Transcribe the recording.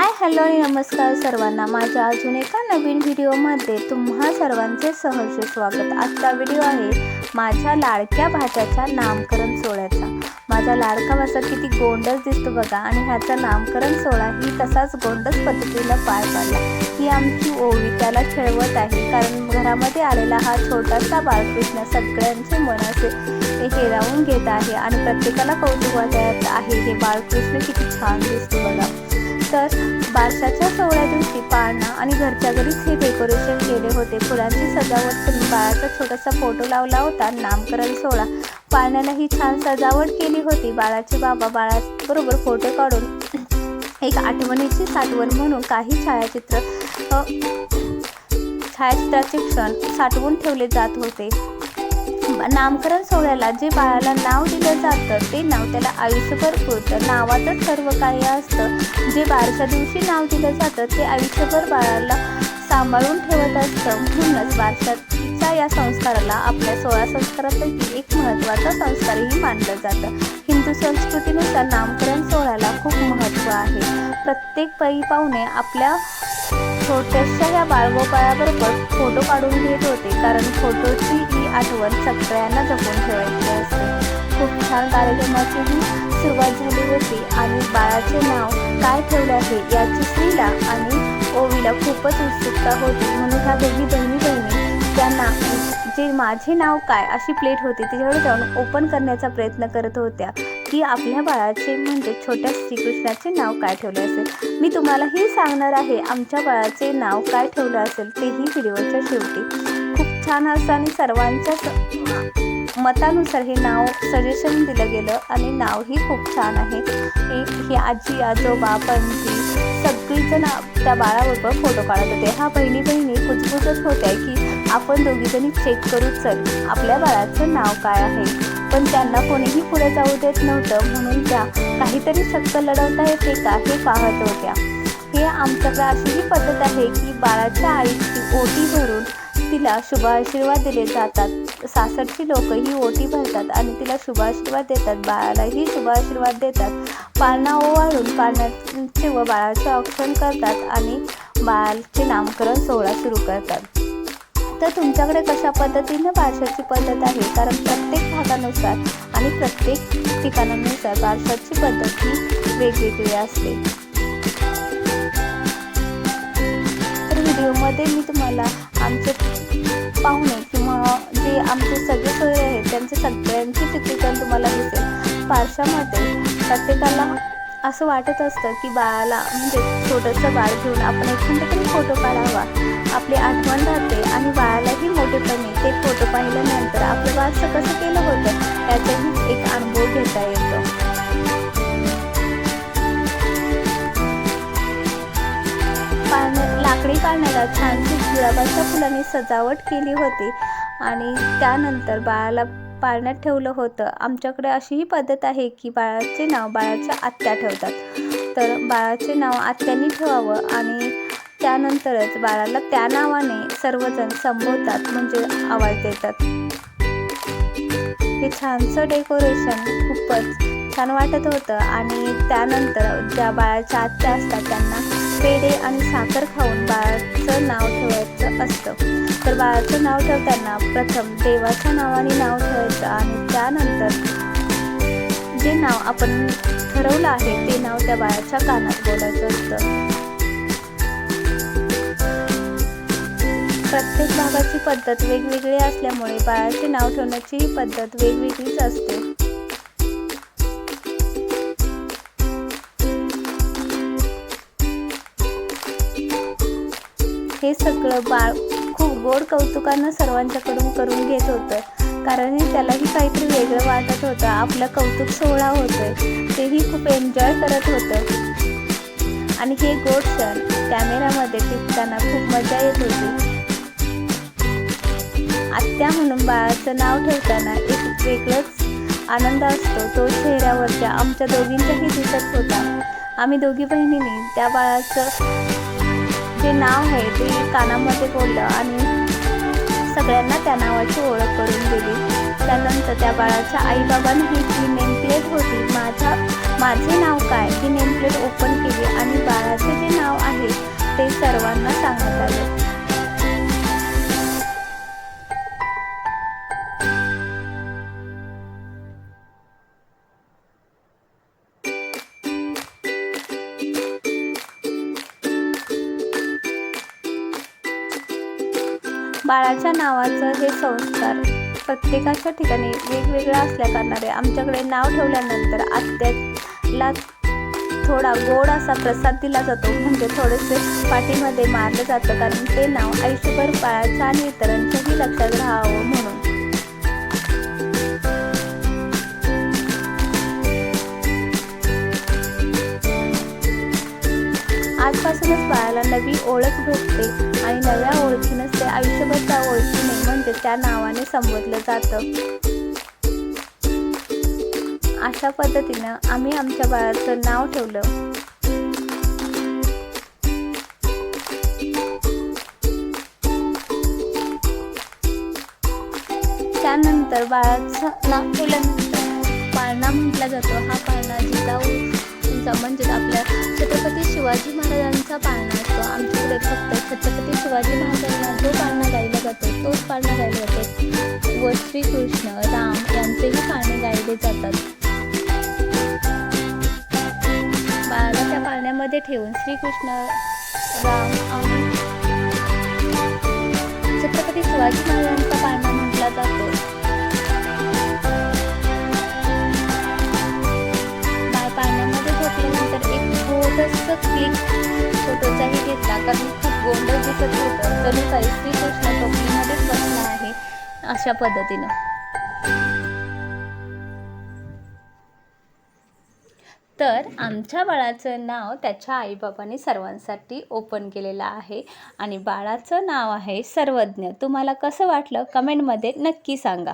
Hi hello आणि नमस्कार सर्वांना. माझ्या अजून एका नवीन व्हिडिओमध्ये तुम्हा सर्वांचे सहर्ष स्वागत. आजचा व्हिडिओ आहे माझ्या लाडक्या भाच्याच्या नामकरण सोहळ्याचा. माझा लाडका भाचा किती गोंडस दिसतो बघा आणि ह्याचा नामकरण सोहळा ही तसाच गोंडस पद्धतीनं पार पाडला. ही आमची ओवी त्याला खेळवत आहे. कारण घरामध्ये आलेला हा छोटासा बाळकृष्ण सगळ्यांचे मनाचे हेरावून घेत आहे आणि प्रत्येकाला कौतुक वाटत आहे हे बाळकृष्ण किती छान दिसतो बघा. तर बारशाच्या सोहळ्या दिवशी पाळणा आणि घरच्या घरीच हे डेकोरेशन केले होते. फुलांची सजावट करून बाळाचा छोटासा फोटो लावला होता. नामकरण सोहळा. पाळण्याला ही छान सजावट केली होती. बाळाचे बाबा बाळाबरोबर फोटो काढून एक आठवणीची साठवण म्हणून काही छायाचित्र छायाचित्राचे क्षण साठवून ठेवले जात होते. नामकरण सोहळ्याला जे बाळाला नाव दिलं जातं ते नाव त्याला आयुष्यभर पुरतं. नावातच सर्व काही असतं? जे बारच्या दिवशी नाव दिलं जातं ते आयुष्यभर बाळाला सांभाळून ठेवत असतं. म्हणूनच बारशाच्या या संस्काराला आपल्या सोळा संस्कारापैकी एक महत्त्वाचा संस्कारही मानलं जातं. हिंदू संस्कृतीनुसार नामकरण सोहळ्याला खूप महत्त्व आहे. प्रत्येक पै पाहुणे आपल्या छोट्याशा या बाळगोपाळाबरोबर फोटो काढून घेत होते. कारण फोटोची ही आठवण सगळ्यांना जपून ठेवायची असते. खूप छान कार्यक्रमाची ही सुरुवात झाली होती. आणि बाळाचे नाव काय ठेवले आहे याची स्त्रीला आणि ओवीला खूपच उत्सुकता होती. म्हणून ह्या दोघी बहिणी बहिणी त्यांना जे माझे नाव काय अशी प्लेट होती तिच्याकडे जाऊन ओपन करण्याचा प्रयत्न करत होत्या. की आपल्या बाळाचे म्हणजे छोट्या श्रीकृष्णाचे नाव काय ठेवले असेल? मी तुम्हालाही सांगणार आहे आमच्या बाळाचे नाव काय ठेवलं असेल तेही व्हिडिओच्या शेवटी. खूप छान असं आणि सर्वांच्याच मतानुसार हे नाव सजेशन दिलं गेलं आणि नावही खूप छान आहे. हे आजी आजोबा पणजी सगळीजण त्या बाळाबरोबर फोटो काढत होते. ह्या बहिणी बहिणी कुजबुजत होत्या की आपण दोघीजणी चेक करू चल आपल्या बाळाचं नाव काय आहे? पण त्यांना कोणीही पुढे जाऊ देत नव्हतं म्हणून त्या काहीतरी चक्क लढवता येते का हे पाहत होत्या. हे आमच्याकडे अशीही पद्धत आहे की बाळाच्या आईची ओटी भरून तिला शुभ आशीर्वाद दिले जातात. सासरची लोक ही ओटी भरतात आणि तिला शुभ आशीर्वाद देतात. बाळालाही शुभ आशीर्वाद देतात. पाळणा ओवाळून पाळण्याचे व बाळाचे औक्षण करतात आणि बाळाचे नामकरण सोहळा सुरू करतात. तर तुमच्याकडे कशा पद्धतीनं बारशाची पद्धत आहे? कारण प्रत्येक भागानुसार आणि प्रत्येक ठिकाणानुसार बारशाची पद्धत ही वेगवेगळी असते. तर व्हिडिओमध्ये मी तुम्हाला आमचे पाहुणे किंवा जे आमचे सगळे सोय आहेत त्यांचे सगळ्यांची चित्रीकरण तुम्हाला दिसेल. पारशामध्ये प्रत्येकाला असं वाटत असतं की बाळाला म्हणजे छोटंसं बाळ घेऊन आपण एखादा तरी फोटो काढावा. आपली आठवण राहते आणि बाळालाही मोठेपणी ते फोटो पाहिल्यानंतर आपलं बाळसं कसं केलं होतं याचाही एक अनुभव घेता येतो. लाकडी पाण्याला छानशी गुलाबाच्या फुलांनी सजावट केली होती आणि त्यानंतर बाळाला पाळण्यात ठेवलं होतं. आमच्याकडे अशीही पद्धत आहे की बाळाचे नाव बाळाच्या आत्या ठेवतात. तर बाळाचे नाव आत्यांनी ठेवावं आणि त्यानंतरच बाळाला त्या नावाने सर्वजण संबोधतात म्हणजे आवाज देतात. हे छानसं डेकोरेशन खूपच छान वाटत होतं आणि त्यानंतर ज्या बाळाच्या आत्या असतात त्यांना पेढे आणि साखर खाऊन बाळाचं नाव ठेवायचं असतं. तर बाळाचं नाव ठेवताना प्रथम देवाच्या नावाने नाव ठेवायचं आणि त्यानंतर जे नाव आपण ठरवलं आहे ते नाव त्या बाळाच्या कानात बोलायचं असतं. प्रत्येक भागाची पद्धत वेगवेगळी असल्यामुळे बाळाचे नाव ठेवण्याचीही पद्धत वेगवेगळीच असते. हे सगळं बाळ खूप गोड कौतुकानं सर्वांच्याकडून करून घेत होतं. कारण त्यालाही काहीतरी वेगळं वाटत होतं. आपलं कौतुक सोहळा होतोय. तेही खूप एन्जॉय करत होतं. आणि हे गोड क्षण कॅमेरामध्ये टिपताना खूप मजा येत होती. आत्या म्हणून बाळाचं नाव ठेवताना एक वेगळंच आनंद असतो. तो चेहऱ्यावरच्या आमच्या दोघींच्याही दिसत होता. आम्ही दोघी बहिणींनी त्या बाळाचं जे नाव आहे ते कानामध्ये बोललं आणि सगळ्यांना त्या नावाची ओळख करून दिली. त्यानंतर त्या बाळाच्या आईबाबांनी जी नेमप्लेट होती माझा माझे नाव काय ही नेमप्लेट ओपन केली आणि बाळाचे जे नाव आहे ते सर्वांना सांगण्यात आले. बाळाच्या नावाचं हे संस्कार प्रत्येकाच्या ठिकाणी वेगवेगळा असल्या कारणाने आमच्याकडे नाव ठेवल्यानंतर आत्याला थोडा गोड असा प्रसाद दिला जातो. म्हणजे थोडेसे पाठीमध्ये मारलं जातं कारण ते नाव आयुष्यभर बाळाच्या आणि इतरांच्याही लक्षात राहावं म्हणून. आजपासूनच बाळाला नवी ओळख भेटते आणि नव्या ओळखीनं आयुष्यभर त्या ओळखीने म्हणजे त्या नावाने संबोधलं जातं. अशा पद्धतीनं आम्ही आमच्या बाळाचं नाव ठेवलं. त्यानंतर बाळाचं नाव ठेवल्यानंतर पाळणा म्हटला जातो. हा पाळणा महाराजांचा म्हणजेच आपल्या छत्रपती शिवाजी महाराजांचा पाळणा असतो. आमच्याकडे फक्त छत्रपती शिवाजी महाराजांना जो पाळणा गायला जातो तोच पाळणा गायला जातो. व श्रीकृष्ण राम यांचेही पाळणे गायले जातात. बाळाला त्या पाळण्यामध्ये ठेवून श्रीकृष्ण राम आणि छत्रपती शिवाजी महाराजांचा पाळणा म्हटला जातो. छोटंसं क्लिक फोटोचाही घेतला. कारण खूप गोंधळ दिसत होतं. जणू श्रीकृष्ण टोपलीमध्येच बसला आहे अशा पद्धतीनं. तर आमच्या बाळाचं नाव त्याच्या आईबाबांनी सर्वांसाठी ओपन केलेलं आहे. आणि बाळाचं नाव आहे सर्वज्ञ. तुम्हाला कसं वाटलं? कमेंटमध्ये नक्की सांगा.